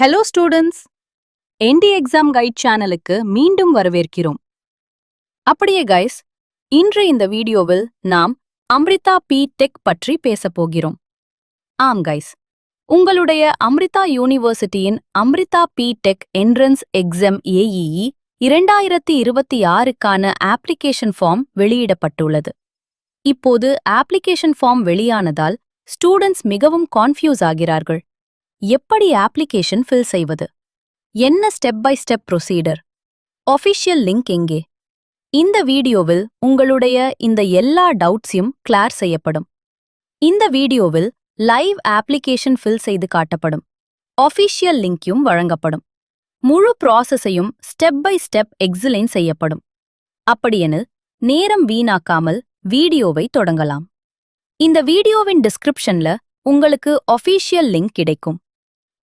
Hello students N T exam guide சேனலுக்கு மீண்டும் வரவேற்கிறோம். அப்படியே கைஸ் இன்று இந்த வீடியோவில் நாம் அம்ரிதா பி டெக் பற்றி பேசப் போகிறோம். ஆம் கைஸ் உங்களுடைய Amrita யூனிவர்சிட்டியின் Amrita B tech entrance exam A E E இரண்டாயிரத்தி இருபத்தி ஆறுக்கான ஆப்ளிகேஷன் ஃபார்ம் வெளியிடப்பட்டுள்ளது. இப்போது ஆப்ளிகேஷன் ஃபார்ம் வெளியானதால் ஸ்டூடெண்ட்ஸ் மிகவும் கான்ஃபியூஸ் ஆகிறார்கள். எப்படி ஆப்ளிகேஷன் ஃபில் செய்வது? என்ன step by step procedure official link எங்கே? இந்த வீடியோவில் உங்களுடைய இந்த எல்லா டவுட்ஸையும் கிளார் செய்யப்படும். இந்த வீடியோவில் லைவ் ஆப்ளிகேஷன் ஃபில் செய்து காட்டப்படும். ஒஃபிஷியல் லிங்க்கும் வழங்கப்படும். முழு ப்ராசஸையும் ஸ்டெப் பை ஸ்டெப் எக்ஸிலைன் செய்யப்படும். அப்படியெனில் நேரம் வீணாக்காமல் வீடியோவை தொடங்கலாம். இந்த வீடியோவின் டிஸ்கிரிப்ஷன்ல உங்களுக்கு ஒஃபிஷியல் லிங்க் கிடைக்கும்.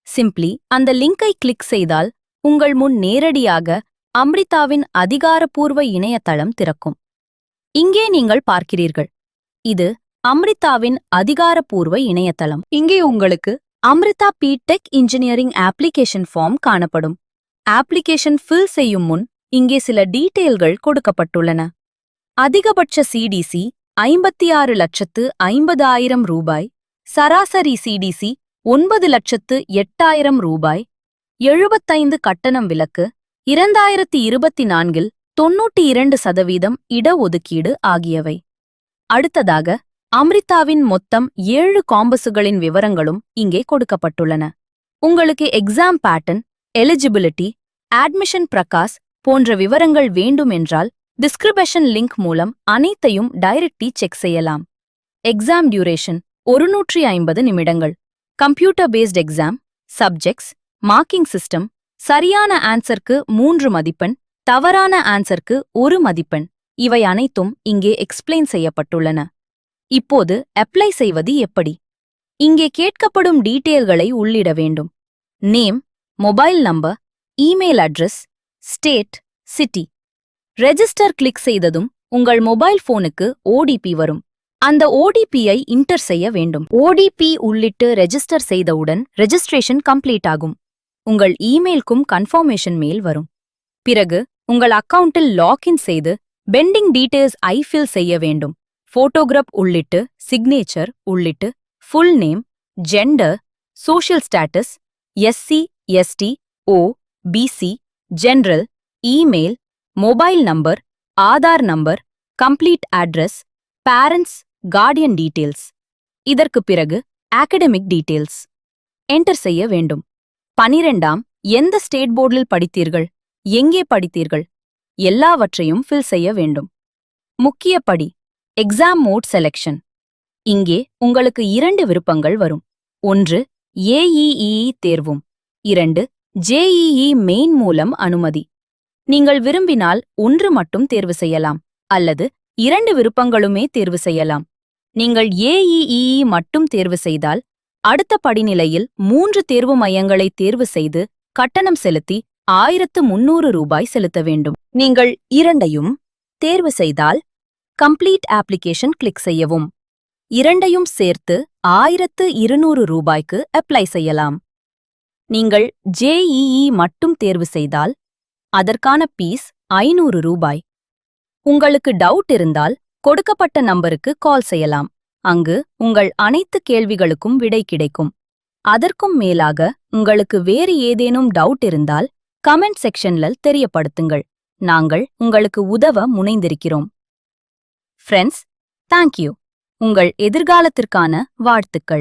சிம்ப்ளி அந்த லிங்கை கிளிக் செய்தால் உங்கள் முன் நேரடியாக அம்ரிதாவின் அதிகாரப்பூர்வ இணையதளம் திறக்கும். இங்கே நீங்கள் பார்க்கிறீர்கள். இது அம்ரிதாவின் அதிகாரப்பூர்வ இணையதளம். இங்கே உங்களுக்கு Amrita B tech engineering application form காணப்படும். ஆப்ளிகேஷன் ஃபில் செய்யும் முன் இங்கே சில டீட்டெயில்கள் கொடுக்கப்பட்டுள்ளன. அதிகபட்ச சிடிசி ஐம்பத்தி ஆறு லட்சத்து ஐம்பதாயிரம் ரூபாய் சராசரி சிடிசி ஒன்பது லட்சத்து எட்டாயிரம் ரூபாய். எழுபத்தைந்து கட்டணம் விலக்கு இரண்டாயிரத்தி இருபத்தி நான்கில் தொன்னூற்றி இரண்டு சதவீதம் இடஒதுக்கீடு ஆகியவை. அடுத்ததாக அம்ரிதாவின் மொத்தம் ஏழு காம்பஸுகளின் விவரங்களும் இங்கே கொடுக்கப்பட்டுள்ளன. உங்களுக்கு exam pattern eligibility admission process போன்ற விவரங்கள் வேண்டுமென்றால் டிஸ்கிரிபஷன் லிங்க் மூலம் அனைத்தையும் டைரக்டி செக் செய்யலாம். எக்ஸாம் டியூரேஷன் ஒருநூற்றி ஐம்பது நிமிடங்கள். Computer based exam subjects marking system சரியான ஆன்சருக்கு மூன்று மதிப்பெண் தவறான ஆன்சருக்கு ஒரு மதிப்பெண் இவை அனைத்தும் இங்கே எக்ஸ்பிளைன் செய்யப்பட்டுள்ளன. இப்போது அப்ளை செய்வது எப்படி? இங்கே கேட்கப்படும் டீட்டெயில்களை உள்ளிட வேண்டும். Name mobile number email address state city register click செய்ததும் உங்கள் மொபைல் போனுக்கு ஓடிபி வரும். அந்த ஓடிபியை இன்டர் செய்ய வேண்டும். ஓடிபி உள்ளிட்டு ரெஜிஸ்டர் செய்தவுடன் ரெஜிஸ்ட்ரேஷன் கம்ப்ளீட் ஆகும். உங்கள் இமெயிலுக்கும் கன்ஃபர்மேஷன் மெயில் வரும். பிறகு உங்கள் அக்கவுண்டில் லாக்இன் செய்து பெண்டிங் டீடைல்ஸ் ஐஃபில் செய்ய வேண்டும். போட்டோகிராப் உள்ளிட்டு சிக்னேச்சர் உள்ளிட்டு full name gender social status S C S T O B C general email mobile number Aadhaar number complete address parents guardian details இதற்கு பிறகு அகடமிக் டீட்டெயில்ஸ் என்டர் செய்ய வேண்டும். பனிரெண்டாம் எந்த ஸ்டேட் போர்டில் படித்தீர்கள்? எங்கே படித்தீர்கள்? எல்லாவற்றையும் ஃபில் செய்ய வேண்டும். முக்கிய படி எக்ஸாம் மோட் செலெக்ஷன் இங்கே உங்களுக்கு இரண்டு விருப்பங்கள் வரும். ஒன்று ஏஇஇ தேர்வும். இரண்டு ஜேஇஇ மெயின் மூலம் அனுமதி. நீங்கள் விரும்பினால் ஒன்று மட்டும் தேர்வு செய்யலாம். அல்லது இரண்டு விருப்பங்களுமே தேர்வு செய்யலாம். நீங்கள் ஏஇஇஇ மட்டும் தேர்வு செய்தால் அடுத்த படிநிலையில் மூன்று தேர்வு மையங்களை தேர்வு செய்து கட்டணம் செலுத்தி ஆயிரத்து முன்னூறு ரூபாய் செலுத்த வேண்டும். நீங்கள் இரண்டையும் தேர்வு செய்தால் கம்ப்ளீட் அப்ளிகேஷன் கிளிக் செய்யவும். இரண்டையும் சேர்த்து ஆயிரத்து இருநூறு ரூபாய்க்கு அப்ளை செய்யலாம். நீங்கள் ஜேஇஇ மட்டும் தேர்வு செய்தால் அதற்கான பீஸ் ஐநூறு ரூபாய். உங்களுக்கு டவுட் இருந்தால் கொடுக்கப்பட்ட நம்பருக்கு கால் செய்யலாம். அங்கு உங்கள் அனைத்து கேள்விகளுக்கும் விடை கிடைக்கும். அதற்கும் மேலாக உங்களுக்கு வேறு ஏதேனும் டவுட் இருந்தால் கமெண்ட் செக்ஷன்ல தெரியப்படுத்துங்கள். நாங்கள் உங்களுக்கு உதவ முனைந்திருக்கிறோம். ஃப்ரெண்ட்ஸ் தேங்க்யூ உங்கள் எதிர்காலத்திற்கான வாழ்த்துக்கள்.